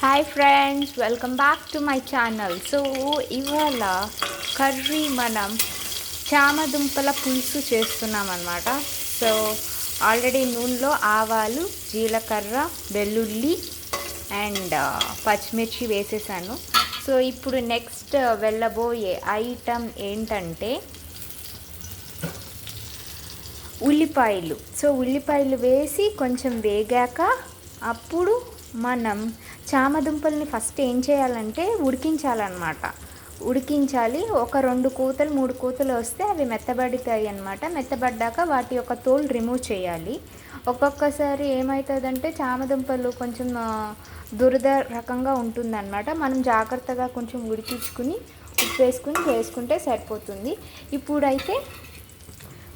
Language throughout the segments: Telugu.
Hi friends welcome back to my channel so ఇవాళ కర్రీ మనం చామదుంపల పులుసు చేస్తున్నాం అనమాట సో ఆల్రెడీ నూనెలో ఆవాలు జీలకర్ర వెల్లుల్లి అండ్ uh, పచ్చిమిర్చి వేసేసాను. సో ఇప్పుడు నెక్స్ట్ uh, వెళ్ళబోయే ఐటమ్ ఏంటంటే ఉల్లిపాయలు. సో ఉల్లిపాయలు వేసి కొంచెం వేగాక అప్పుడు మనం చామదుంపల్ని ఫస్ట్ ఏం చేయాలంటే ఉడికించాలన్నమాట. ఉడికించాలి. ఒక రెండు కూతలు మూడు కూతలు వస్తే అవి మెత్తబడతాయి అన్నమాట. మెత్తబడ్డాక వాటి యొక్క తోలు రిమూవ్ చేయాలి. ఒక్కొక్కసారి ఏమవుతుందంటే చామదుంపలు కొంచెం దురద రకంగా ఉంటుందన్నమాట. మనం జాగ్రత్తగా కొంచెం ఉడికించుకుని ఉప్పు వేసుకుని వేసుకుంటే సరిపోతుంది. ఇప్పుడైతే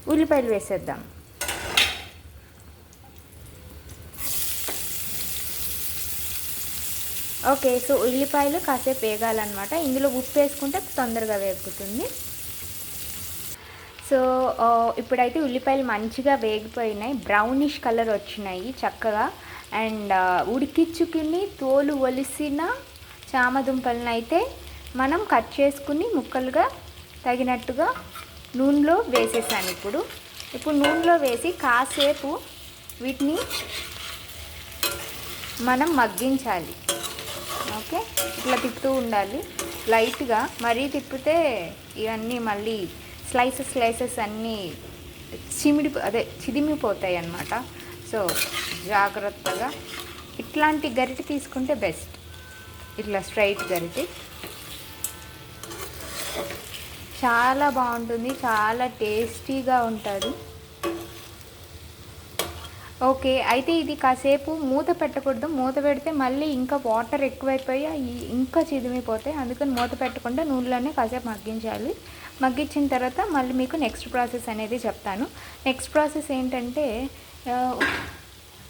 ఉల్లిపాయలు వేసేద్దాం. ఓకే సో ఉల్లిపాయలు కాసేపు వేగాలన్నమాట. ఇందులో ఉప్పు వేసుకుంటే తొందరగా వేగుతుంది. సో ఇప్పుడైతే ఉల్లిపాయలు మంచిగా వేగిపోయినాయి. బ్రౌనిష్ కలర్ వచ్చినాయి చక్కగా. అండ్ ఉడికిచ్చుకుని ఉడికించుకుని తోలు ఒలిసిన చామదుంపలను అయితే మనం కట్ చేసుకుని ముక్కలుగా తగినట్టుగా నూనెలో వేసేసాను ఇప్పుడు. ఇప్పుడు నూనెలో వేసి కాసేపు వీటిని మనం మగ్గించాలి. ఓకే? ఇట్లా తిప్పుతూ ఉండాలి. లైట్గా మరీ తిప్పితే ఇవన్నీ మళ్ళీ స్లైసెస్ స్లైసెస్ అన్నీ చిమిడి అదే చిదిమిపోతాయి అన్నమాట. సో జాగ్రత్తగా ఇట్లాంటి గరిటె తీసుకుంటే బెస్ట్. ఇట్లా స్ట్రైట్ గరిటె. చాలా బాగుంటుంది. చాలా టేస్టీగా ఉంటుంది. ఓకే అయితే ఇది కాసేపు మూత పెట్టకూడదు. మూత పెడితే మళ్ళీ ఇంకా వాటర్ ఎక్కువైపోయి ఇంకా చిదిమిపోతాయి. అందుకని మూత పెట్టకుండా నూనెలోనే కాసేపు మగ్గించాలి. మగ్గించిన తర్వాత మళ్ళీ మీకు నెక్స్ట్ ప్రాసెస్ అనేది చెప్తాను. నెక్స్ట్ ప్రాసెస్ ఏంటంటే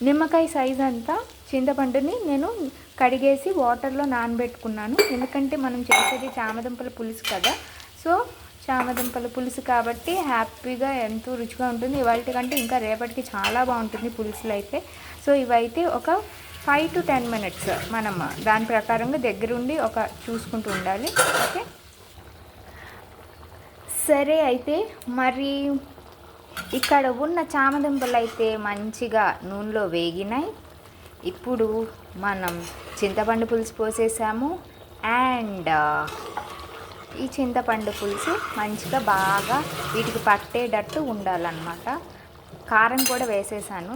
నిమ్మకాయ సైజ్ అంతా చింతపండుని నేను కడిగేసి వాటర్లో నానబెట్టుకున్నాను. ఎందుకంటే మనం చేసేది చామదుంపల పులుసు కదా. సో చామదుంపల పులుసు కాబట్టి హ్యాపీగా ఎంతో రుచిగా ఉంటుంది. ఇవాళ కంటే ఇంకా రేపటికి చాలా బాగుంటుంది పులుసులు అయితే. సో ఇవైతే ఒక ఫైవ్ టు టెన్ మినిట్స్ మనం దాని ప్రకారంగా దగ్గరుండి ఒక చూసుకుంటూ ఉండాలి. ఓకే? సరే అయితే మరి ఇక్కడ ఉన్న చామదుంపలు అయితే మంచిగా నూనెలో వేగినాయి. ఇప్పుడు మనం చింతపండు పులుసు పోసేసాము. అండ్ ఈ చింతపండు పులుసు మంచిగా బాగా వీటికి పట్టేటట్టు ఉండాలన్నమాట. కారం కూడా వేసేసాను.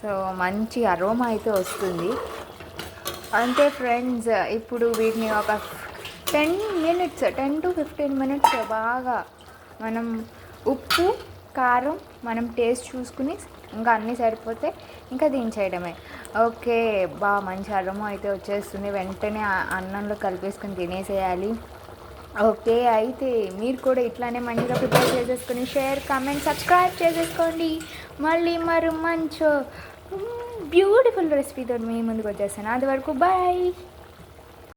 సో మంచి అరోమా అయితే వస్తుంది. అంతే ఫ్రెండ్స్ ఇప్పుడు వీటిని ఒక ten minutes ten to fifteen minutes బాగా మనం ఉప్పు కారం మనం టేస్ట్ చూసుకుని ఇంకా అన్నీ సరిపోతే ఇంకా దించేయడమే. ఓకే బా మంచి అరమ అయితే వచ్చేస్తుంది. వెంటనే అన్నంలో కలిపేసుకుని తినేసేయాలి. ఓకే అయితే మీరు కూడా ఇట్లానే మంచిగా ప్రిపేర్ చేసేసుకుని షేర్ కామెంట్ సబ్స్క్రైబ్ చేసేసుకోండి. మళ్ళీ మరి మంచి బ్యూటిఫుల్ రెసిపీతో మీ ముందుకు వచ్చేస్తాను. అది వరకు బాయ్.